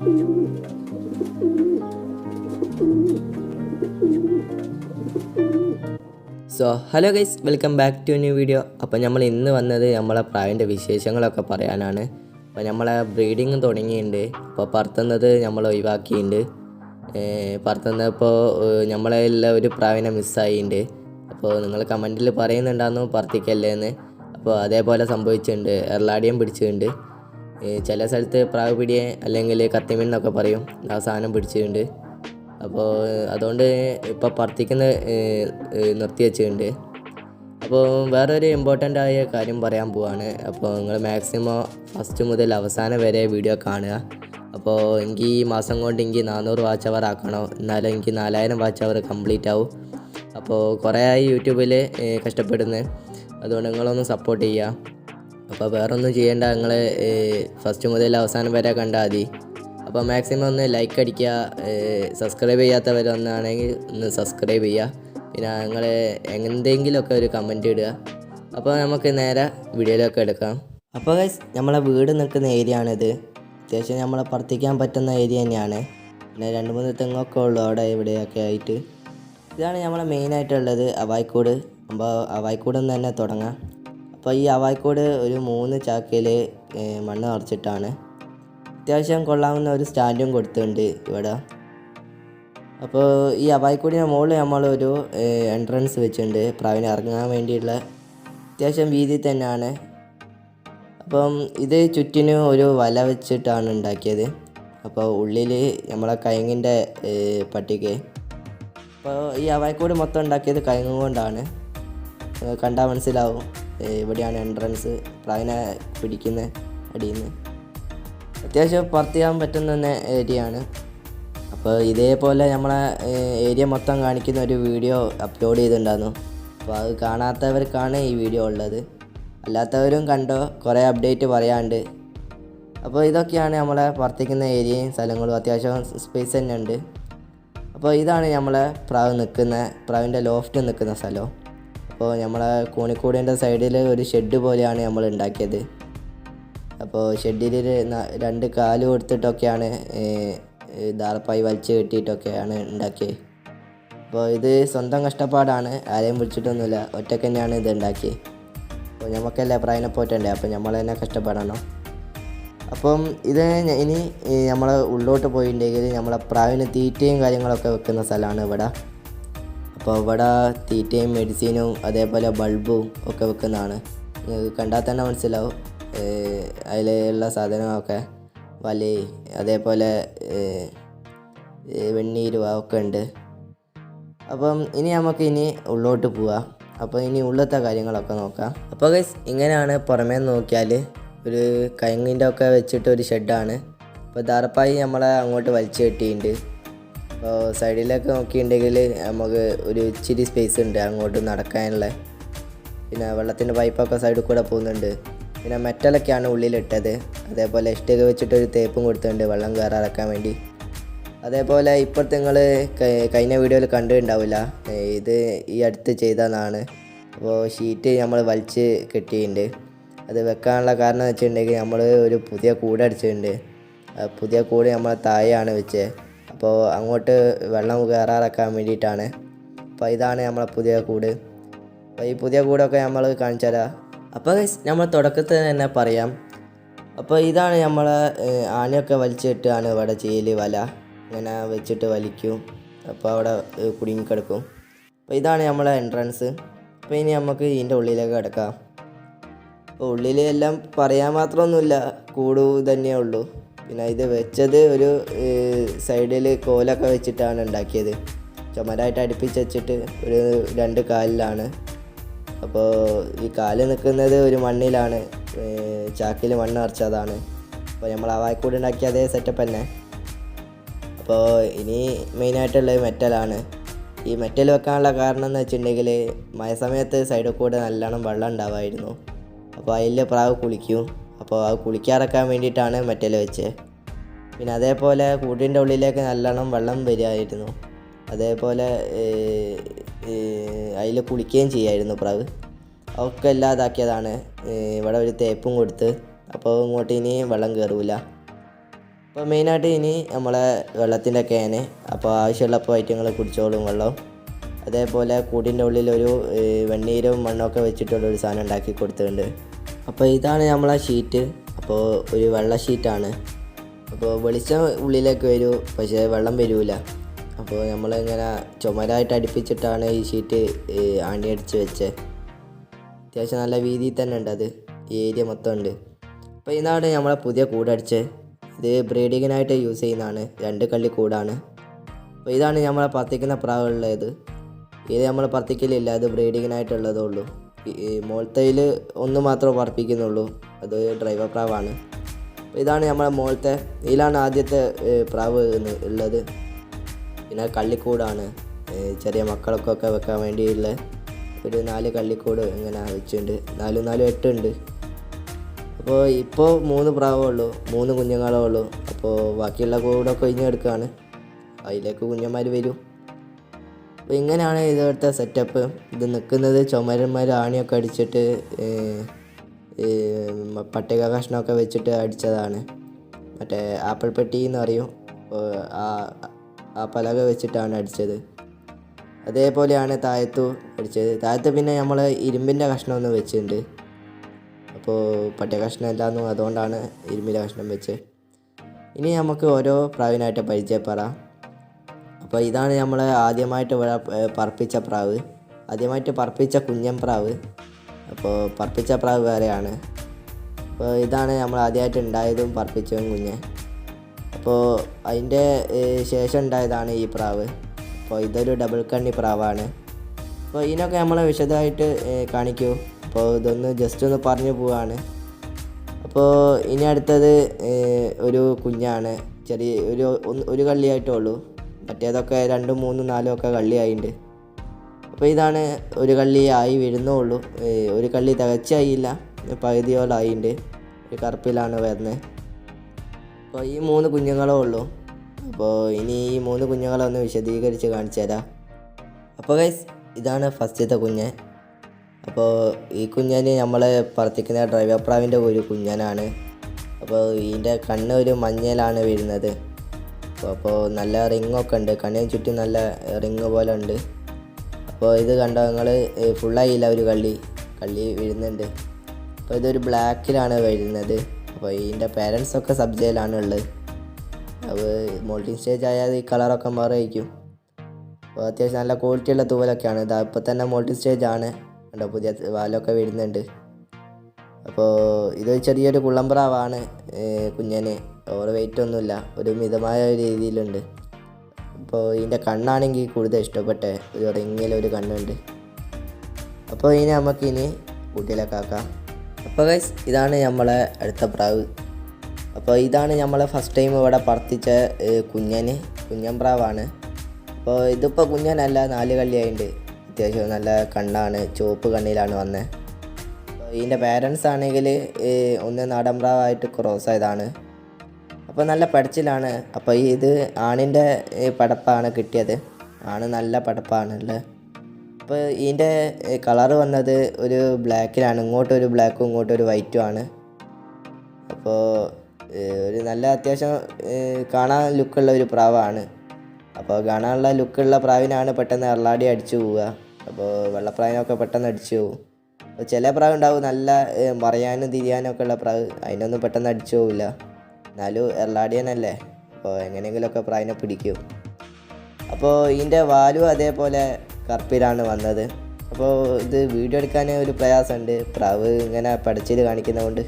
So hello guys welcome back to new video അപ്പോൾ നമ്മൾ ഇന്ന് വന്നത് നമ്മളെ പ്രായന്റെ വിശേഷങ്ങളൊക്കെ പറയാനാണ്. അപ്പോൾ നമ്മളെ ബ്രീഡിങ് തുടങ്ങിയിട്ടുണ്ട്. അപ്പോൾ പറത്തുന്നത് നമ്മൾ ഒഴിവാക്കിയിട്ടുണ്ട്. പറത്തുന്നപ്പോൾ നമ്മളെ എല്ലാം ഒരു പ്രാവിനെ മിസ്സായിട്ടുണ്ട്. അപ്പോൾ നിങ്ങൾ കമന്റിൽ പറയുന്നുണ്ടായിരുന്നു പറത്തിക്കല്ലേ എന്ന് അപ്പോൾ അതേപോലെ സംഭവിച്ചിട്ടുണ്ട്. എർലാടിയം പിടിച്ചിട്ടുണ്ട്. ചില സ്ഥലത്ത് പ്രാവ് പിടിയെ അല്ലെങ്കിൽ കത്തിമീൻ എന്നൊക്കെ പറയും. ആ സാധനം പിടിച്ചിട്ടുണ്ട്. അപ്പോൾ അതുകൊണ്ട് ഇപ്പോൾ പറത്തിക്കുന്ന നിർത്തി വെച്ചിട്ടുണ്ട്. അപ്പോൾ വേറൊരു ഇമ്പോർട്ടന്റ് ആയ കാര്യം പറയാൻ പോവാണ്. അപ്പോൾ നിങ്ങൾ മാക്സിമം ഫസ്റ്റ് മുതൽ അവസാനം വരെ വീഡിയോ കാണുക. അപ്പോൾ എനിക്ക് ഈ മാസം കൊണ്ട് എനിക്ക് നാനൂറ് വാച്ച് അവർ ആക്കണം? എന്നാലും എനിക്ക് നാലായിരം വാച്ച് അവർ കംപ്ലീറ്റ് ആവും. അപ്പോൾ കുറേ ആയി യൂട്യൂബിൽ കഷ്ടപ്പെടുന്നത് അതുകൊണ്ട് നിങ്ങളൊന്ന് സപ്പോർട്ട് ചെയ്യുക അപ്പോൾ വേറെ ഒന്നും ചെയ്യേണ്ട നിങ്ങൾ ഫസ്റ്റ് മുതൽ അവസാനം വരെ കണ്ടാൽ മതി. അപ്പോൾ മാക്സിമം ഒന്ന് ലൈക്ക് അടിക്കുക സബ്സ്ക്രൈബ് ചെയ്യാത്തവരൊന്നാണെങ്കിൽ ഒന്ന് സബ്സ്ക്രൈബ് ചെയ്യുക. പിന്നെ നിങ്ങൾ എന്തെങ്കിലുമൊക്കെ ഒരു കമന്റ് ഇടുക. അപ്പോൾ നമുക്ക് നേരെ വീഡിയോയിലൊക്കെ എടുക്കാം. അപ്പോൾ ഗൈസ് നമ്മളെ വീട് നിൽക്കുന്ന ഏരിയ ആണിത്. അത്യാവശ്യം നമ്മളെ പ്രവർത്തിക്കാൻ പറ്റുന്ന ഏരിയ തന്നെയാണ്. പിന്നെ രണ്ട് മൂന്ന് തെങ്ങൊക്കെ ഉള്ളു അവിടെ ഇവിടെയൊക്കെ ആയിട്ട്. ഇതാണ് നമ്മളെ മെയിനായിട്ടുള്ളത് അവായ്ക്കൂട് അപ്പോൾ അവായ്ക്കൂട് നിന്ന് തന്നെ തുടങ്ങാം. അപ്പോൾ ഈ അവായ്ക്കോട് ഒരു മൂന്ന് ചാക്കയിൽ മണ്ണ് നിറച്ചിട്ടാണ്. അത്യാവശ്യം കൊള്ളാവുന്ന ഒരു സ്റ്റാൻഡും കൊടുത്തിട്ടുണ്ട് ഇവിടെ. അപ്പോൾ ഈ അവായ്ക്കൂടിന് മുകളിൽ നമ്മളൊരു എൻട്രൻസ് വെച്ചിട്ടുണ്ട്. പ്രാവിന് ഇറങ്ങാൻ വേണ്ടിയുള്ള അത്യാവശ്യം വീതി തന്നെയാണ്. അപ്പം ഇത് ചുറ്റിന് ഒരു വല വെച്ചിട്ടാണ് ഉണ്ടാക്കിയത്. അപ്പോൾ ഉള്ളിൽ നമ്മളെ കയങ്ങിന്റെ പട്ടിക. അപ്പോൾ ഈ അവായ്ക്കൂട് മൊത്തം ഉണ്ടാക്കിയത് കയങ്ങുകൊണ്ടാണ് കണ്ടാൽ മനസ്സിലാവും. ഇവിടെയാണ് എൻട്രൻസ് പ്രാവിനെ പിടിക്കുന്ന അടിയിൽ നിന്ന് അത്യാവശ്യം പുറത്ത് ചെയ്യാൻ പറ്റുന്ന ഏരിയ ആണ്. അപ്പോൾ ഇതേപോലെ നമ്മളെ ഏരിയ മൊത്തം കാണിക്കുന്ന ഒരു വീഡിയോ അപ്ലോഡ് ചെയ്തിട്ടുണ്ടായിരുന്നു. അപ്പോൾ അത് കാണാത്തവർക്കാണ് ഈ വീഡിയോ ഉള്ളത്. അല്ലാത്തവരും കണ്ടോ കുറേ അപ്ഡേറ്റ് പറയാണ്ട്. അപ്പോൾ ഇതൊക്കെയാണ് നമ്മളെ പ്രവർത്തിക്കുന്ന ഏരിയയും സ്ഥലങ്ങളും. അത്യാവശ്യം സ്പേസ് തന്നെ ഉണ്ട്. അപ്പോൾ ഇതാണ് നമ്മളെ പ്രാവ് നിൽക്കുന്ന പ്രാവിന്റെ ലോഫ്റ്റ് നിൽക്കുന്ന സ്ഥലം. അപ്പോൾ നമ്മളെ കോണിക്കൂടിന്റെ സൈഡിൽ ഒരു ഷെഡ് പോലെയാണ് നമ്മൾ ഉണ്ടാക്കിയത്. അപ്പോൾ ഷെഡിൽ രണ്ട് കാൽ കൊടുത്തിട്ടൊക്കെയാണ് ദാർപ്പായി വലിച്ചു കെട്ടിയിട്ടൊക്കെയാണ് ഉണ്ടാക്കിയത്. അപ്പോൾ ഇത് സ്വന്തം കഷ്ടപ്പാടാണ് ആരെയും പിടിച്ചിട്ടൊന്നുമില്ല ഒറ്റയ്ക്ക് തന്നെയാണ് ഇത് ഉണ്ടാക്കിയത്. അപ്പോൾ നമുക്കല്ലേ പ്രായനെ പോറ്റണ്ടേ അപ്പോൾ നമ്മൾ തന്നെ കഷ്ടപ്പെടണം. അപ്പം ഇത് ഇനി നമ്മൾ ഉള്ളോട്ട് പോയിട്ടുണ്ടെങ്കിൽ നമ്മളെ പ്രാവിന് തീറ്റയും കാര്യങ്ങളൊക്കെ വെക്കുന്ന സ്ഥലമാണ് ഇവിടെ. അപ്പോൾ ഇവിടെ തീറ്റയും മെഡിസിനും അതേപോലെ ബൾബും ഒക്കെ വെക്കുന്നതാണ്. കണ്ടാൽ തന്നെ മനസ്സിലാവും. അതിലുള്ള സാധനങ്ങളൊക്കെ വലി അതേപോലെ വെണ്ണീരുവ ഒക്കെ ഉണ്ട്. അപ്പം ഇനി നമുക്ക് ഇനി ഉള്ളോട്ട് പോവാം. അപ്പോൾ ഇനി ഉള്ളത്തെ കാര്യങ്ങളൊക്കെ നോക്കാം. അപ്പോൾ ഗൈസ് ഇങ്ങനെയാണ് പുറമേ നോക്കിയാൽ ഒരു കയങ്ങിന്റെ ഒക്കെ വെച്ചിട്ട് ഒരു ഷെഡാണ് അപ്പോൾ ദാർപ്പായി നമ്മളെ അങ്ങോട്ട് വലിച്ചു കെട്ടിയിട്ടുണ്ട്. അപ്പോൾ സൈഡിലൊക്കെ നോക്കിയിട്ടുണ്ടെങ്കിൽ നമുക്ക് ഒരു ഇച്ചിരി സ്പേസ് ഉണ്ട് അങ്ങോട്ട് നടക്കാനുള്ള. പിന്നെ വെള്ളത്തിന്റെ പൈപ്പൊക്കെ സൈഡിൽ കൂടെ പോകുന്നുണ്ട്. പിന്നെ മെറ്റലൊക്കെയാണ് ഉള്ളിലിട്ടത്. അതേപോലെ ഇഷ്ടിക വെച്ചിട്ടൊരു തേപ്പും കൊടുത്തിട്ടുണ്ട് വെള്ളം കയറാറക്കാൻ വേണ്ടി. അതേപോലെ ഇപ്പോഴത്തെ നിങ്ങൾ കഴിഞ്ഞ വീഡിയോയിൽ കണ്ടിട്ടുണ്ടാവില്ല. ഇത് ഈ അടുത്ത് ചെയ്തതാണ്. അപ്പോൾ ഷീറ്റ് നമ്മൾ വലിച്ച് കെട്ടിയിട്ടുണ്ട്. അത് വെക്കാനുള്ള കാരണം വെച്ചിട്ടുണ്ടെങ്കിൽ നമ്മൾ ഒരു പുതിയ കൂട് അടിച്ചിട്ടുണ്ട്. പുതിയ കൂട് നമ്മൾ താഴെയാണ് വെച്ചത് അപ്പോൾ അങ്ങോട്ട് വെള്ളം കയറാറക്കാൻ വേണ്ടിയിട്ടാണ്. അപ്പോൾ ഇതാണ് നമ്മളെ പുതിയ കൂട്. അപ്പോൾ ഈ പുതിയ കൂടൊക്കെ നമ്മൾ കാണിച്ചു തരാം. അപ്പോൾ നമ്മൾ തുടക്കത്തിൽ തന്നെ പറയാം. അപ്പോൾ ഇതാണ് നമ്മൾ ആനയൊക്കെ വലിച്ചിട്ടാണ് ഇവിടെ ചെയ്യൽ വല. ഇങ്ങനെ വെച്ചിട്ട് വലിക്കും. അപ്പോൾ അവിടെ കുടുങ്ങിക്കിടക്കും അപ്പോൾ ഇതാണ് നമ്മളെ എൻട്രൻസ് അപ്പോൾ ഇനി നമുക്ക് ഇതിന്റെ ഉള്ളിലേക്ക് കിടക്കാം. അപ്പോൾ ഉള്ളിൽ എല്ലാം പറയാൻ മാത്രമൊന്നുമില്ല. കൂടു തന്നെയേ ഉള്ളൂ. പിന്നെ ഇത് വെച്ചത് ഒരു സൈഡിൽ കോലൊക്കെ വെച്ചിട്ടാണ് ഉണ്ടാക്കിയത്. ചുമരായിട്ട് അടുപ്പിച്ച് വെച്ചിട്ട് ഒരു രണ്ട് കാലിലാണ്. അപ്പോൾ ഈ കാൽ നിൽക്കുന്നത് ഒരു മണ്ണിലാണ്. ചാക്കിൽ മണ്ണ് നിറച്ചതാണ്. അപ്പോൾ നമ്മൾ ആ വായ്ക്കൂടെ ഉണ്ടാക്കിയ അതേ സെറ്റപ്പ് തന്നെ. അപ്പോൾ ഇനി മെയിനായിട്ടുള്ളത് മെറ്റലാണ്. ഈ മെറ്റൽ വെക്കാനുള്ള കാരണം എന്ന് വെച്ചിട്ടുണ്ടെങ്കിൽ മഴ സമയത്ത് സൈഡിൽ കൂടെ നല്ലോണം വെള്ളം ഉണ്ടാവുമായിരുന്നു അപ്പോൾ അതിൽ പ്രാവ് കുളിക്കും. അപ്പോൾ അത് കുളിക്കാറക്കാൻ വേണ്ടിയിട്ടാണ് മെറ്റൽ വെച്ചത് പിന്നെ അതേപോലെ കൂട്ടിന്റെ ഉള്ളിലേക്ക് നല്ലോണം വെള്ളം വരികയായിരുന്നു. അതേപോലെ അതിൽ കുളിക്കുകയും ചെയ്യായിരുന്നു പ്രാവ്. ഒക്കെ ഇല്ലാതാക്കിയതാണ്. ഇവിടെ ഒരു തേപ്പും കൊടുത്ത്. അപ്പോൾ ഇങ്ങോട്ട് ഇനി വെള്ളം കയറൂല. അപ്പോൾ മെയിനായിട്ട് ഇനി നമ്മളെ വെള്ളത്തിന്റെ ക്യാന് അപ്പോൾ ആവശ്യമുള്ളപ്പോൾ ഐറ്റങ്ങൾ കുടിച്ചോളും വെള്ളം. അതേപോലെ കൂടിന്റെ ഉള്ളിൽ ഒരു വെണ്ണീരും മണ്ണൊക്കെ വെച്ചിട്ടുള്ള ഒരു സാധനം ഉണ്ടാക്കി കൊടുത്തിട്ടുണ്ട്. അപ്പോൾ ഇതാണ് നമ്മളെ ഷീറ്റ് അപ്പോൾ ഒരു വെള്ള ഷീറ്റാണ് അപ്പോൾ വെളിച്ചം ഉള്ളിലേക്ക് വരൂ പക്ഷേ വെള്ളം വരില്ല അപ്പോൾ നമ്മളിങ്ങനെ ചുമരായിട്ട് അടുപ്പിച്ചിട്ടാണ് ഈ ഷീറ്റ് ഏഹ്, ആണി അടിച്ച് വെച്ചത് അത്യാവശ്യം നല്ല വീതിയിൽ തന്നെ ഉണ്ട് അത്. ഈ ഏരിയ മൊത്തം ഉണ്ട്. അപ്പോൾ ഇതാണ് നമ്മളെ പുതിയ കൂടടിച്ച് ഇത് ബ്രീഡിങ്ങിനായിട്ട് യൂസ് ചെയ്യുന്നതാണ്. രണ്ട് കള്ളി കൂടാണ്. അപ്പോൾ ഇതാണ് നമ്മളെ പത്തിക്കുന്ന പ്രാവുള്ളത്. ഇത് നമ്മൾ പത്തിക്കലില്ല അത് ബ്രീഡിങ്ങിനായിട്ടുള്ളതേ ഉള്ളൂ. മോൾത്തയിൽ ഒന്ന് മാത്രമേ പറപ്പിക്കുന്നുള്ളൂ അത് ഡ്രൈവർ പ്രാവാണ്. ഇതാണ് നമ്മളെ മോളത്തെ ഇതിലാണ് ആദ്യത്തെ പ്രാവ് ഉള്ളത്. പിന്നെ കള്ളിക്കൂടാണ് ചെറിയ മക്കൾക്കൊക്കെ വെക്കാൻ വേണ്ടിയുള്ള ഒരു നാല് കള്ളിക്കൂട് ഇങ്ങനെ വെച്ചിട്ടുണ്ട്. നാലും നാലും എട്ടുണ്ട്. അപ്പോൾ ഇപ്പോൾ മൂന്ന് പ്രാവേ ഉള്ളൂ മൂന്ന് കുഞ്ഞുങ്ങളേ ഉള്ളൂ. അപ്പോൾ ബാക്കിയുള്ള കൂടൊക്കെ ഒഴിഞ്ഞെടുക്കുകയാണ് അതിലേക്ക് കുഞ്ഞന്മാർ വരും. അപ്പോൾ ഇങ്ങനെയാണ് ഇവിടുത്തെ സെറ്റപ്പ് ഇത് നിൽക്കുന്നത് ചുമരന്മാർ ആണിയൊക്കെ അടിച്ചിട്ട് പട്ടിക കഷ്ണമൊക്കെ വെച്ചിട്ട് അടിച്ചതാണ്. മറ്റേ ആപ്പിൾ പെട്ടി എന്ന് പറയും. ആ പലക വെച്ചിട്ടാണ് അടിച്ചത്. അതേപോലെയാണ് താഴത്തു അടിച്ചത്. താഴത്ത് പിന്നെ നമ്മൾ ഇരുമ്പിന്റെ കഷ്ണം ഒന്ന് വെച്ചിട്ടുണ്ട്. അപ്പോൾ പട്ടിക കഷ്ണം അതുകൊണ്ടാണ് ഇരുമ്പിന്റെ കഷ്ണം വെച്ച് ഇനി നമുക്ക് ഓരോ പ്രാവിനായിട്ട് പരിചയപ്പെടാം. അപ്പോൾ ഇതാണ് നമ്മൾ ആദ്യമായിട്ട് ഇവിടെ പറപ്പിച്ച പ്രാവ്. ആദ്യമായിട്ട് പറപ്പിച്ച കുഞ്ഞൻ പ്രാവ്. അപ്പോൾ പറപ്പിച്ച പ്രാവ് വേറെയാണ്. അപ്പോൾ ഇതാണ് നമ്മൾ ആദ്യമായിട്ട് ഉണ്ടായതും പറപ്പിച്ചതും കുഞ്ഞ്. അപ്പോൾ അതിന്റെ ശേഷം ഉണ്ടായതാണ് ഈ പ്രാവ്. അപ്പോൾ ഇതൊരു ഡബിൾ കണ്ണി പ്രാവാണ്. അപ്പോൾ ഇതിനൊക്കെ നമ്മൾ വിശദമായിട്ട് കാണിക്കൂ. അപ്പോൾ ഇതൊന്ന് ജസ്റ്റ് ഒന്ന് പറഞ്ഞു പോവാണ്. അപ്പോൾ ഇനി അടുത്തത് ഒരു കുഞ്ഞാണ്. ചെറിയ ഒരു ഒരു കള്ളിയായിട്ടേ ഉള്ളൂ. മറ്റേതൊക്കെ രണ്ടും മൂന്നും നാലും ഒക്കെ കള്ളിയായിട്ടുണ്ട് അപ്പോൾ ഇതാണ് ഒരു കള്ളി ആയി വരുന്നേ ഉള്ളൂ ഒരു കള്ളി തികച്ചായില്ല. പകുതിയോളം ആയിട്ടുണ്ട് ഒരു കറുപ്പിലാണ് വരുന്നത്. അപ്പോൾ ഈ മൂന്ന് കുഞ്ഞുങ്ങളേ ഉള്ളൂ. അപ്പോൾ ഇനി ഈ മൂന്ന് കുഞ്ഞുങ്ങളെ ഒന്ന് വിശദീകരിച്ച് കാണിച്ചു തരാം. അപ്പോൾ ഗൈസ് ഇതാണ് ഫസ്റ്റത്തെ കുഞ്ഞ്. അപ്പോൾ ഈ കുഞ്ഞന് നമ്മൾ പറത്തിക്കുന്ന ഡ്രൈവർ പ്രാവിന്റെ ഒരു കുഞ്ഞനാണ്. അപ്പോൾ ഇതിന്റെ കണ്ണ് ഒരു മഞ്ഞയിലാണ് വരുന്നത് അപ്പോൾ അപ്പോൾ നല്ല റിങ്ങൊക്കെ ഉണ്ട്. കണ്ണിന് ചുറ്റും നല്ല റിങ് പോലെ ഉണ്ട്. അപ്പോൾ ഇത് കണ്ടോ? നിങ്ങൾ ഫുള്ളായില്ല ഒരു കള്ളി? കള്ളി വീഴുന്നുണ്ട്. അപ്പോൾ ഇതൊരു ബ്ലാക്കിലാണ് വരുന്നത്. അപ്പോൾ ഇതിന്റെ പേരൻസൊക്കെ സബ്ജയിലാണ് ഉള്ളത്. അത് മോൾട്ടിങ് സ്റ്റേജ് ആയാൽ ഈ കളറൊക്കെ മാറിയിരിക്കും. അപ്പോൾ അത്യാവശ്യം നല്ല ക്വാളിറ്റിയുള്ള തൂവലൊക്കെയാണ്. ഇതാ ഇപ്പോൾ തന്നെ മോൾട്ടി സ്റ്റേജ് ആണ്. കണ്ടോ? പുതിയ വാലൊക്കെ വരുന്നുണ്ട് അപ്പോൾ ഇത് ചെറിയൊരു കുള്ളംപ്രാവാണ് കുഞ്ഞന്. ഓവർ വെയിറ്റ് ഒന്നുമില്ല. ഒരു മിതമായ രീതിയിലുണ്ട്. അപ്പോൾ ഇതിന്റെ കണ്ണാണെങ്കിൽ കൂടുതൽ ഇഷ്ടപ്പെട്ടേ ഒരു റിങ്ങിൽ ഒരു കണ്ണുണ്ട്. അപ്പോൾ ഇനി നമുക്കിനി കൂട്ടിയിലൊക്കെ ആക്കാം അപ്പോൾ ഗൈസ് ഇതാണ് നമ്മളെ അടുത്ത പ്രാവ്. അപ്പോൾ ഇതാണ് നമ്മളെ ഫസ്റ്റ് ടൈം ഇവിടെ പറത്തിച്ച കുഞ്ഞന്. കുഞ്ഞൻ പ്രാവാണ്. അപ്പോൾ ഇതിപ്പോൾ കുഞ്ഞനല്ല നാല് കള്ളിയായിട്ടുണ്ട് അത്യാവശ്യം നല്ല കണ്ണാണ്. ചുവപ്പ് കണ്ണിലാണ് വന്നത് ഇതിന്റെ പാരൻസ് ആണെങ്കിൽ ഒന്ന് നാടൻ പ്രാവായിട്ട് ക്രോസ് ആയതാണ്. അപ്പോൾ നല്ല പടച്ചിലാണ് അപ്പോൾ ഇത് ആണിന്റെ പടപ്പാണ് കിട്ടിയത്. ആണ് നല്ല പടപ്പാണ് ഉള്ളത് അപ്പോൾ ഇതിന്റെ കളറ് വന്നത് ഒരു ബ്ലാക്കിലാണ്. ഇങ്ങോട്ടൊരു ബ്ലാക്കും ഇങ്ങോട്ടൊരു വൈറ്റും ആണ്. അപ്പോൾ ഒരു നല്ല അത്യാവശ്യം കാണാൻ ലുക്കുള്ള ഒരു പ്രാവാണ്. അപ്പോൾ കാണാനുള്ള ലുക്കുള്ള പ്രാവിനാണ് പെട്ടെന്ന് എറളാടി അടിച്ചു പോവുക. അപ്പോൾ വെള്ളപ്രാവിനൊക്കെ പെട്ടെന്ന് അടിച്ചു പോകും അപ്പോൾ ചില പ്രാവ് ഉണ്ടാവും നല്ല മറയാനും തിരിയാനും ഒക്കെ ഉള്ള പ്രാവ്. അതിനൊന്നും പെട്ടെന്ന് അടിച്ചു പോവില്ല. എന്നാലും എറളാടിയനല്ലേ അപ്പോൾ എങ്ങനെയെങ്കിലുമൊക്കെ പ്രായനെ പിടിക്കും. അപ്പോൾ ഇതിന്റെ വാലും അതേപോലെ കറുപ്പിലാണ് വന്നത്. അപ്പോൾ ഇത് വീഡിയോ എടുക്കാൻ ഒരു പ്രയാസമുണ്ട്. പ്രാവ് ഇങ്ങനെ പടച്ചിൽ കാണിക്കുന്നതുകൊണ്ട്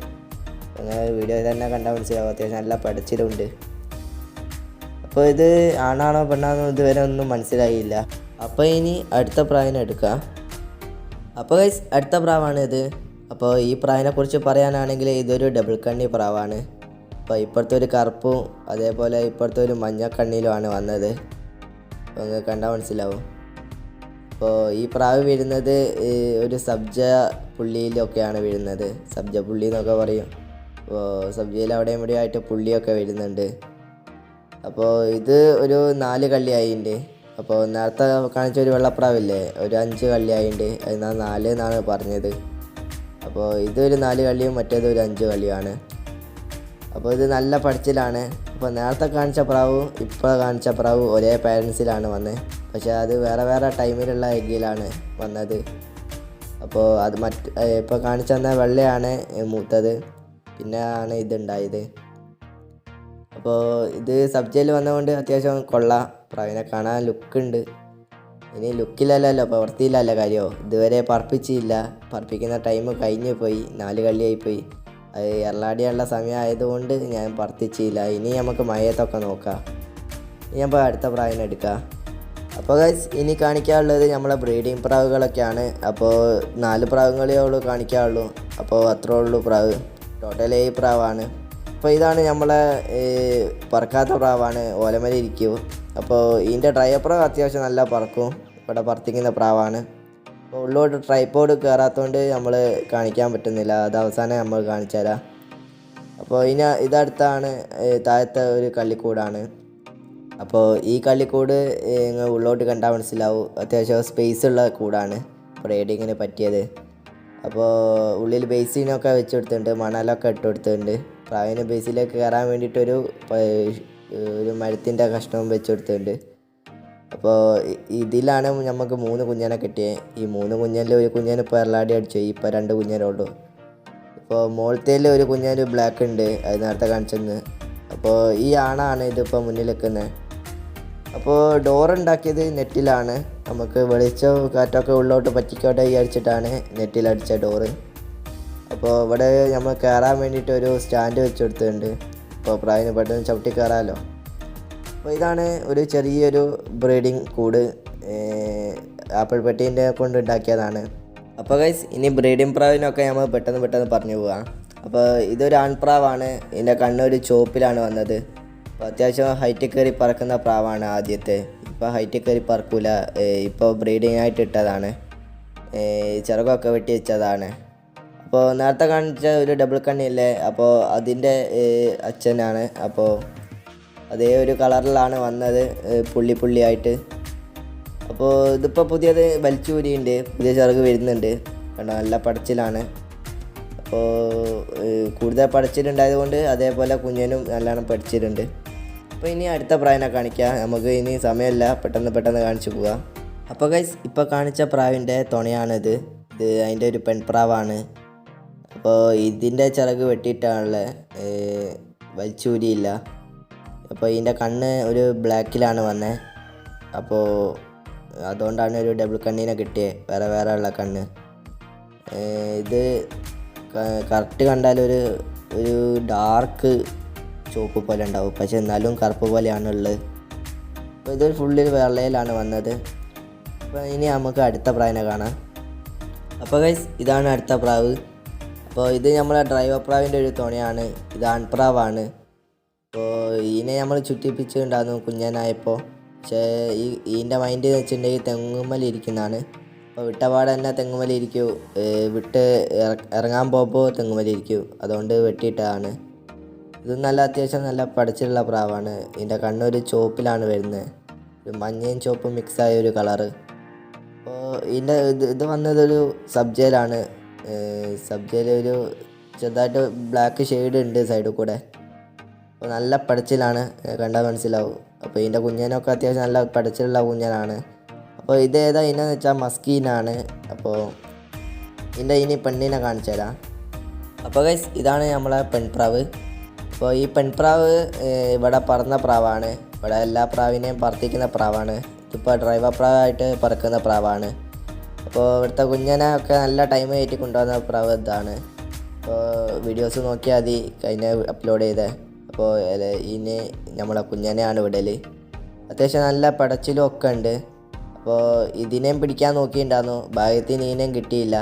അങ്ങനെ വീഡിയോ തന്നെ കണ്ടാൽ മനസ്സിലാവും. അത്യാവശ്യം നല്ല പടച്ചിലുണ്ട് അപ്പോൾ ഇത് ആണാണോ പെണ്ണാണോ ഇതുവരെ ഒന്നും മനസ്സിലായില്ല. അപ്പോൾ ഇനി അടുത്ത പ്രാവിനെ എടുക്കാം. അപ്പോൾ അടുത്ത പ്രാവാണ് ഇത്. അപ്പോൾ ഈ പ്രായനെക്കുറിച്ച് പറയാനാണെങ്കിൽ ഇതൊരു ഡബിൾ കണ്ണി പ്രാവാണ്. അപ്പോൾ ഇപ്പോഴത്തെ ഒരു കറുപ്പും അതേപോലെ ഇപ്പോഴത്തെ ഒരു മഞ്ഞ കണ്ണിലുമാണ് വന്നത്. അപ്പോൾ നിങ്ങൾക്ക് കണ്ടാൽ മനസ്സിലാവും. അപ്പോൾ ഈ പ്രാവ് വീഴുന്നത് ഒരു സബ്ജ പുള്ളിയിലൊക്കെയാണ് വീഴുന്നത്. സബ്ജ പുള്ളി എന്നൊക്കെ പറയും. അപ്പോൾ സബ്ജയിൽ അവിടെ ഇവിടെ ആയിട്ട് പുള്ളിയൊക്കെ വരുന്നുണ്ട്. അപ്പോൾ ഇത് ഒരു നാല് കള്ളിയായിണ്ട്. അപ്പോൾ നേരത്തെ കാണിച്ച ഒരു വെള്ളപ്രാവില്ലേ ഒരു അഞ്ച് കള്ളിയായിണ്ട്. എന്നാൽ നാല് എന്നാണ് പറഞ്ഞത്. അപ്പോൾ ഇതൊരു നാല് കള്ളിയും മറ്റേത് ഒരു അഞ്ച് കള്ളിയുമാണ്. അപ്പോൾ ഇത് നല്ല പഠിച്ചിലാണ്. അപ്പോൾ നേരത്തെ കാണിച്ച പ്രാവും ഇപ്പോൾ കാണിച്ച പ്രാവ് ഒരേ പാരൻസിലാണ് വന്നത് പക്ഷേ അത് വേറെ വേറെ ടൈമിലുള്ള എഗ്ഗിലാണ് വന്നത്. അപ്പോൾ അത് മറ്റ് ഇപ്പോൾ കാണിച്ചു തന്ന വെള്ളയാണ് മൂത്തത്. പിന്നെ ആണ് ഇതുണ്ടായത്. അപ്പോൾ ഇത് സബ്ജയിൽ വന്നതുകൊണ്ട് അത്യാവശ്യം കൊള്ളാം. പ്രാവിനെ കാണാൻ ലുക്കുണ്ട്. ഇനി ലുക്കിലല്ലല്ലോ പ്രവൃത്തിയിലല്ല കാര്യമോ ഇതുവരെ പറപ്പിച്ചില്ല. പറപ്പിക്കുന്ന ടൈം കഴിഞ്ഞു പോയി. നാല് കളിയായി പോയി. എറളാടിയുള്ള സമയമായതുകൊണ്ട് ഞാൻ പറത്തിച്ചില്ല ഇനി നമുക്ക് മയത്തൊക്കെ നോക്കാം. ഞാൻ ഇപ്പോൾ അടുത്ത പ്രായം എടുക്കാം. അപ്പോൾ ഗൈസ് ഇനി കാണിക്കാനുള്ളത് നമ്മളെ ബ്രീഡിങ് പ്രാവുകളൊക്കെയാണ്. അപ്പോൾ നാല് പ്രാവുകളേ ഉള്ളൂ കാണിക്കാനുള്ളൂ. അപ്പോൾ അത്രേ ഉള്ളൂ പ്രാവ്. ടോട്ടൽ ഏഴ് പ്രാവാണ്. അപ്പോൾ ഇതാണ് നമ്മളെ പറക്കാത്ത പ്രാവാണ്. ഓലമല ഇരിക്കൂ അപ്പോൾ ഇതിന്റെ ഡ്രൈവർ പ്രാവ് അത്യാവശ്യം നല്ല പറക്കും. ഇവിടെ പറത്തിക്കുന്ന പ്രാവാണ്. ഉള്ളോട്ട് ട്രൈപ്പോഡ് കയറാത്തതുകൊണ്ട് നമ്മൾ കാണിക്കാൻ പറ്റുന്നില്ല. അത് അവസാനം നമ്മൾ കാണിച്ചു തരാം. അപ്പോൾ ഇനി ഇതടുത്താണ് താഴത്തെ ഒരു കള്ളിക്കൂടാണ്. അപ്പോൾ ഈ കള്ളിക്കൂട് നിങ്ങൾ ഉള്ളോട്ട് കണ്ടാൽ മനസ്സിലാവും. അത്യാവശ്യം സ്പേസ് ഉള്ള കൂടാണ്. റേഡിങ്ങിന് പറ്റിയത്. അപ്പോൾ ഉള്ളിൽ ബേസിനൊക്കെ വെച്ച് കൊടുത്തിട്ടുണ്ട് മണലൊക്കെ ഇട്ട് കൊടുത്തിട്ടുണ്ട് പ്രാവിന് ബേസിലേക്ക് കയറാൻ വേണ്ടിയിട്ടൊരു ഒരു മരത്തിന്റെ കഷ്ണവും വെച്ച് കൊടുത്തിട്ടുണ്ട് അപ്പോൾ ഇതിലാണ് നമുക്ക് മൂന്ന് കുഞ്ഞനെ കിട്ടിയത് ഈ മൂന്ന് കുഞ്ഞനിൽ ഒരു കുഞ്ഞന് ഇപ്പോൾ എറളാടി അടിച്ചു. ഇപ്പോൾ രണ്ട് കുഞ്ഞനേ ഉള്ളൂ. ഇപ്പോൾ മോളത്തേൽ ഒരു കുഞ്ഞന് ബ്ലാക്ക് ഉണ്ട്. അത് നേരത്തെ കാണിച്ചെന്ന്. അപ്പോൾ ഈ ആണാണ് ഇതിപ്പോൾ മുന്നിൽ നിൽക്കുന്നത്. അപ്പോൾ ഡോർ ഉണ്ടാക്കിയത് നെറ്റിലാണ്. നമുക്ക് വെളിച്ചം കാറ്റൊക്കെ ഉള്ളോട്ട് പറ്റിക്കോട്ടെ വിചാരിച്ചിട്ടാണ് നെറ്റിലടിച്ച ഡോറ് അപ്പോൾ ഇവിടെ നമ്മൾ കയറാൻ വേണ്ടിയിട്ട് ഒരു സ്റ്റാൻഡ് വെച്ച് കൊടുത്തിട്ടുണ്ട്. അപ്പോൾ പ്രായം പെട്ടെന്ന് ചവിട്ടി കയറാമല്ലോ അപ്പോൾ ഇതാണ് ഒരു ചെറിയൊരു ബ്രീഡിംഗ് കൂട് ആപ്പിൾ പെട്ടീന്റെ കൊണ്ട് ഉണ്ടാക്കിയതാണ്. അപ്പോൾ ഗൈസ് ഇനി ബ്രീഡിംഗ് പ്രാവിനൊക്കെ നമ്മൾ പെട്ടെന്ന് പെട്ടെന്ന് പറഞ്ഞു പോവാം. അപ്പോൾ ഇതൊരു ആൺപ്രാവാണ് ഇതിന്റെ കണ്ണൊരു ചോപ്പിലാണ് വന്നത്. അപ്പോൾ അത്യാവശ്യം ഹൈറ്റ് കയറി പറക്കുന്ന പ്രാവാണ് ആദ്യത്തെ. ഇപ്പോൾ ഹൈറ്റ് കയറി പറക്കൂല. ഇപ്പോൾ ബ്രീഡിംഗ് ആയിട്ട് ഇട്ടതാണ്. ചിറകൊക്കെ വെട്ടി വെച്ചതാണ്. അപ്പോൾ നേരത്തെ കാണിച്ച ഒരു ഡബിൾ കണ്ണില്ലേ? അപ്പോൾ അതിന്റെ അച്ഛനാണ്. അപ്പോൾ അതേ ഒരു കളറിലാണ് വന്നത് പുള്ളി പുള്ളിയായിട്ട്. അപ്പോൾ ഇതിപ്പോൾ പുതിയത് വലിച്ചൂരിയുണ്ട് പുതിയ ചിറക് വരുന്നുണ്ട്. കാരണം നല്ല പടച്ചിലാണ്. അപ്പോൾ കൂടുതൽ പഠിച്ചിട്ടുണ്ടായത് കൊണ്ട് അതേപോലെ കുഞ്ഞനും നല്ലോണം പഠിച്ചിട്ടുണ്ട്. അപ്പോൾ ഇനി അടുത്ത പ്രായനെ കാണിക്കാം. നമുക്ക് ഇനി സമയമില്ല. പെട്ടെന്ന് പെട്ടെന്ന് കാണിച്ചു പോകാം അപ്പോൾ ഗൈസ് ഇപ്പോൾ കാണിച്ച പ്രാവിന്റെ തുണയാണിത്. ഇത് അതിന്റെ ഒരു പെൺപ്രാവാണ്. അപ്പോൾ ഇതിന്റെ ചിറക് വെട്ടിയിട്ടാണുള്ളത് വലിച്ചൂരിയില്ല. അപ്പോൾ ഇതിന്റെ കണ്ണ് ഒരു ബ്ലാക്കിലാണ് വന്നത് അപ്പോൾ അതുകൊണ്ടാണ് ഒരു ഡബിൾ കണ്ണിനെ കിട്ടിയത് വേറെ വേറെ ഉള്ള കണ്ണ്. ഇത് കറക്റ്റ് കണ്ടാൽ ഒരു ഒരു ഡാർക്ക് ചുവപ്പ് പോലെ ഉണ്ടാവും. പക്ഷെ എന്നാലും കറുപ്പ് പോലെയാണ് ഉള്ളത്. അപ്പോൾ ഇത് ഫുള്ളിൽ വെള്ളയിലാണ് വന്നത്. അപ്പോൾ ഇനി നമുക്ക് അടുത്ത പ്രാവിനെ കാണാം. അപ്പോൾ ഗൈസ് ഇതാണ് അടുത്ത പ്രാവ്. അപ്പോൾ ഇത് നമ്മളെ ഡ്രൈവർ പ്രാവിന്റെ ഒരു തുണയാണ്. ഇത് ആൺപ്രാവാണ് അപ്പോൾ ഇതിനെ നമ്മൾ ചുറ്റിപ്പിച്ചിട്ടുണ്ടായിരുന്നു കുഞ്ഞനായപ്പോൾ പക്ഷേ ഈ ഇതിന്റെ മൈൻഡ് എന്ന് വെച്ചിട്ടുണ്ടെങ്കിൽ തെങ്ങുമ്മലിരിക്കുന്നതാണ് അപ്പോൾ വിട്ടപാട് തന്നെ തെങ്ങുമ്മലിരിക്കൂ ഇരിക്കൂ. വിട്ട് ഇറ- ഇറങ്ങാൻ പോകുമ്പോൾ തെങ്ങുമ്മലിരിക്കൂ അതുകൊണ്ട് വെട്ടിയിട്ടതാണ്. ഇത് നല്ല അത്യാവശ്യം നല്ല പടച്ചിലുള്ള പ്രാവാണ്. ഇതിന്റെ കണ്ണൊരു ചുവപ്പിലാണ് വരുന്നത്. ഒരു മഞ്ഞയും ചുവപ്പും മിക്സായ ഒരു കളർ അപ്പോൾ ഇതിന്റെ ഇത് ഇത് വന്നതൊരു സബ്ജയിലാണ്. സബ്ജയിൽ ഒരു ചെറുതായിട്ട് ബ്ലാക്ക് ഷെയ്ഡ് ഉണ്ട് സൈഡിൽ കൂടെ. നല്ല പടച്ചിലാണ് കണ്ടാൽ മനസ്സിലാവും. അപ്പോൾ ഇതിന്റെ കുഞ്ഞനൊക്കെ അത്യാവശ്യം നല്ല പടച്ചിലുള്ള കുഞ്ഞനാണ്. അപ്പോൾ ഇത് ഏതാ ഇനെന്ന് വെച്ചാൽ മസ്കീനാണ്. അപ്പോൾ ഇതിന്റെ ഇനി പെണ്ണിനെ കാണിച്ചു തരാം. അപ്പോൾ ഗൈസ് ഇതാണ് നമ്മളെ പെൺപ്രാവ്. അപ്പോൾ ഈ പെൺപ്രാവ് ഇവിടെ പറന്ന പ്രാവാണ്. ഇവിടെ എല്ലാ പ്രാവിനെയും പറത്തിക്കുന്ന പ്രാവാണ്. ഇതിപ്പോൾ ഡ്രൈവർ പ്രാവായിട്ട് പറക്കുന്ന പ്രാവാണ്. അപ്പോൾ ഇവിടുത്തെ കുഞ്ഞനെ ഒക്കെ നല്ല ടൈം കയറ്റി കൊണ്ടുവന്ന പ്രാവ് ഇതാണ്. അപ്പോൾ വീഡിയോസ് നോക്കിയാൽ മതി കഴിഞ്ഞ അപ്ലോഡ് ചെയ്തേ. അപ്പോൾ ഇനി നമ്മളെ കുഞ്ഞനെയാണ് വിടൽ അത്യാവശ്യം നല്ല പടച്ചിലും ഒക്കെ ഉണ്ട്. അപ്പോൾ ഇതിനേം പിടിക്കാൻ നോക്കിയിട്ടുണ്ടായിരുന്നു. ഭാഗ്യത്തിന് ഇതിനെയും കിട്ടിയില്ല.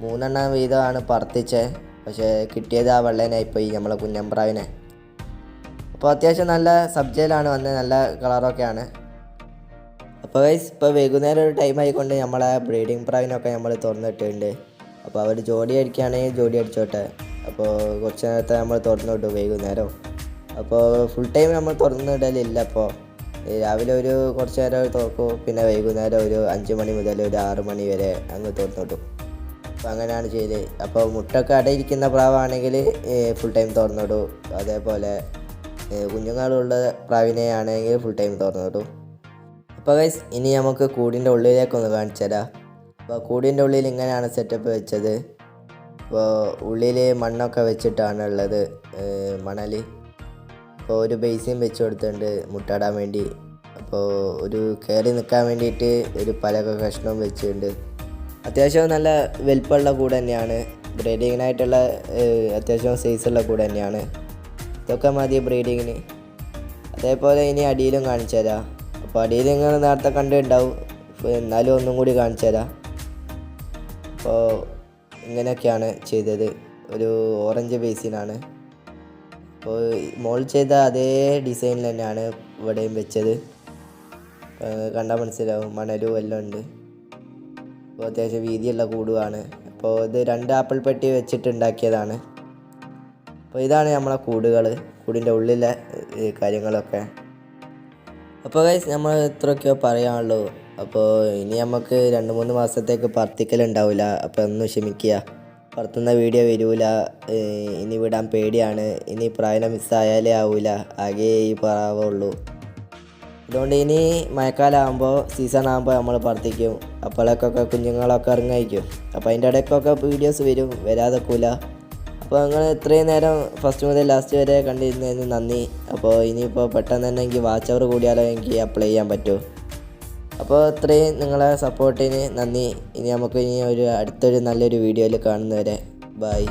മൂന്നെണ്ണം വീതമാണ് പറത്തിച്ചത് പക്ഷേ കിട്ടിയത് ആ വെള്ളേനായിപ്പോയി നമ്മളെ കുഞ്ഞമ്പ്രാവിനെ. അപ്പോൾ അത്യാവശ്യം നല്ല സബ്ജയിലാണ് വന്നത്. നല്ല കളറൊക്കെയാണ്. അപ്പോൾ ഗൈസ് ഇപ്പോൾ വൈകുന്നേരം ഒരു ടൈം ആയിക്കൊണ്ട് നമ്മളെ ബ്രീഡിംഗ് പ്രാവിനൊക്കെ നമ്മൾ തുറന്നിട്ടുണ്ട്. അപ്പോൾ അവർ ജോഡി അടിക്കുകയാണെങ്കിൽ ജോഡി അടിച്ചോട്ടെ. അപ്പോൾ കുറച്ച് നേരത്തെ നമ്മൾ തുറന്നു വിട്ടു വൈകുന്നേരം. അപ്പോൾ ഫുൾ ടൈം നമ്മൾ തുറന്നിടലില്ല അപ്പോൾ രാവിലെ ഒരു കുറച്ച് നേരം തുറക്കും. പിന്നെ വൈകുന്നേരം ഒരു അഞ്ച് മണി മുതൽ ഒരു ആറ് മണി വരെ അങ്ങ് തുറന്നു വിട്ടു അപ്പോൾ അങ്ങനെയാണ് ചെയ്യൽ അപ്പോൾ മുട്ടൊക്കെ അടയിരിക്കുന്ന പ്രാവാണെങ്കിൽ ഫുൾ ടൈം തുറന്നിടും അതേപോലെ കുഞ്ഞുങ്ങളുള്ള പ്രാവിനെ ആണെങ്കിൽ ഫുൾ ടൈം തുറന്നു വിടും. അപ്പോൾ ഗൈസ് ഇനി നമുക്ക് കൂടിന്റെ ഉള്ളിലേക്കൊന്ന് കാണിച്ചു തരാം. അപ്പോൾ കൂടിന്റെ ഉള്ളിൽ ഇങ്ങനെയാണ് സെറ്റപ്പ് വെച്ചത്. അപ്പോൾ ഉള്ളിൽ മണ്ണൊക്കെ വെച്ചിട്ടാണ് ഉള്ളത് മണൽ. അപ്പോൾ ഒരു ബേസിയും വെച്ച് കൊടുത്തിട്ടുണ്ട് മുട്ടയിടാൻ വേണ്ടി. അപ്പോൾ ഒരു കയറി നിൽക്കാൻ വേണ്ടിയിട്ട് ഒരു പലക കഷ്ണവും വെച്ചിട്ടുണ്ട്. അത്യാവശ്യം നല്ല വലിപ്പമുള്ള കൂട് തന്നെയാണ്. ബ്രീഡിങ്ങിനായിട്ടുള്ള അത്യാവശ്യം സൈസുള്ള കൂട് തന്നെയാണ്. ഇതൊക്കെ മതി ബ്രീഡിങ്ങിന്. അതേപോലെ ഇനി അടിയിലും കാണിച്ചു തരാം. അപ്പോൾ അടിയിൽ നിങ്ങൾ നേരത്തെ കണ്ടിട്ടുണ്ടാവും. എന്നാലും ഒന്നും കൂടി കാണിച്ചു തരാം. അപ്പോൾ ഇങ്ങനെയൊക്കെയാണ് ചെയ്തത്. ഒരു ഓറഞ്ച് ബേസിനാണ് അപ്പോൾ മോൾ ചെയ്ത അതേ ഡിസൈനിൽ തന്നെയാണ് ഇവിടെയും വെച്ചത്. കണ്ടാൽ മനസ്സിലാവും. മണലും എല്ലാം ഉണ്ട്. അപ്പോൾ അത്യാവശ്യം വീതിയുള്ള കൂടുവാണ്. അപ്പോൾ ഇത് രണ്ട് ആപ്പിൾ പെട്ടി വെച്ചിട്ട് ഉണ്ടാക്കിയതാണ്. അപ്പോൾ ഇതാണ് നമ്മളെ കൂടുകൾ കൂടിന്റെ ഉള്ളിലെ കാര്യങ്ങളൊക്കെ. അപ്പോൾ ഗൈസ് നമ്മൾ ഇത്രയൊക്കെയോ പറയാനുള്ളൂ. അപ്പോൾ ഇനി നമുക്ക് രണ്ട് മൂന്ന് മാസത്തേക്ക് പറത്തിക്കലുണ്ടാവില്ല അപ്പോൾ ഒന്ന് ക്ഷമിക്കുക. പറത്തുന്ന വീഡിയോ വരൂല. ഇനി വിടാൻ പേടിയാണ്. ഇനി പ്രായം മിസ്സായാലേ ആവൂല. ആകെ ഈ പ്രാവുള്ളൂ അതുകൊണ്ട് ഇനി മഴക്കാലമാകുമ്പോൾ സീസൺ ആകുമ്പോൾ നമ്മൾ പറത്തിക്കും. അപ്പോഴേക്കൊക്കെ കുഞ്ഞുങ്ങളൊക്കെ ഇറങ്ങായിരിക്കും. അപ്പോൾ അതിന്റെ ഇടയ്ക്കൊക്കെ വീഡിയോസ് വരും. കൂല അപ്പോൾ നിങ്ങൾ ഇത്രയും നേരം ഫസ്റ്റ് മുതൽ ലാസ്റ്റ് വരെ കണ്ടിരുന്നതിന് നന്ദി. അപ്പോൾ ഇനിയിപ്പോൾ പെട്ടെന്ന് തന്നെ എനിക്ക് വാച്ച് അവർ കൂടിയാലോ എനിക്ക് അപ്ലൈ ചെയ്യാൻ പറ്റുമോ അപ്പോൾ ഇത്രയും നിങ്ങളെ സപ്പോർട്ടിന് നന്ദി. ഇനി നമുക്ക് ഇനി ഒരു അടുത്തൊരു നല്ലൊരു വീഡിയോയിൽ കാണുന്നവരെ ബൈ